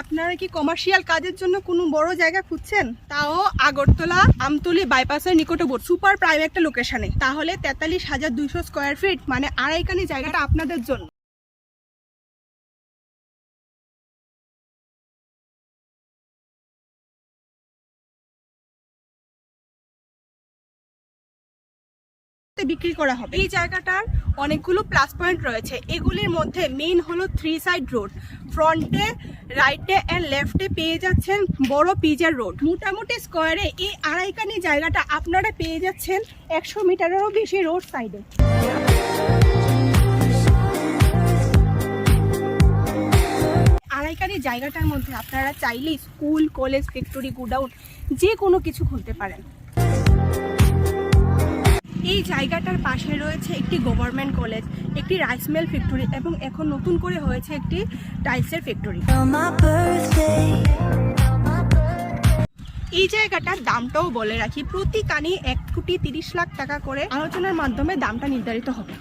আপনারা কি কমার্শিয়াল কাজের জন্য কোনো বড় জায়গা খুঁজছেন? তাও আগরতলা আমতলি বাইপাসের নিকটবর্তী সুপার প্রাইম একটা লোকেশনে তাহলে তেতাল্লিশ হাজার দুইশো স্কোয়ার ফিট মানে আড়াইখানি জায়গাটা আপনাদের জন্য। বিক্রি করা হবে। এই জায়গাটার অনেকগুলো প্লাস পয়েন্ট রয়েছে। এগুলির মধ্যে মেইন হলো থ্রি সাইড রোড ফ্রন্টে রাইটে অ্যান্ড লেফটে পেয়ে যাচ্ছেন বড় পিজার রোড মোটামুটি স্কোয়ারে এই আড়াইকানি জায়গাটা আপনারা পেয়ে যাচ্ছেন একশো মিটারেরও বেশি রোড সাইডে আড়াইকানি জায়গাটার মধ্যে আপনারা চাইলেই স্কুল কলেজ ফ্যাক্টরি গুডাউন যে কোনো কিছু খুলতে পারেন। এই জায়গাটার পাশে রয়েছে একটি গভর্নমেন্ট কলেজ, একটি রাইস মিল ফ্যাক্টরি এবং এখন নতুন করে হয়েছে একটি টাইলসের ফ্যাক্টরি। এই জায়গাটার দামটাও বলে রাখি, প্রতি কানি এক কোটি তিরিশ লাখ টাকা করে আলোচনার মাধ্যমে দামটা নির্ধারিত হবে।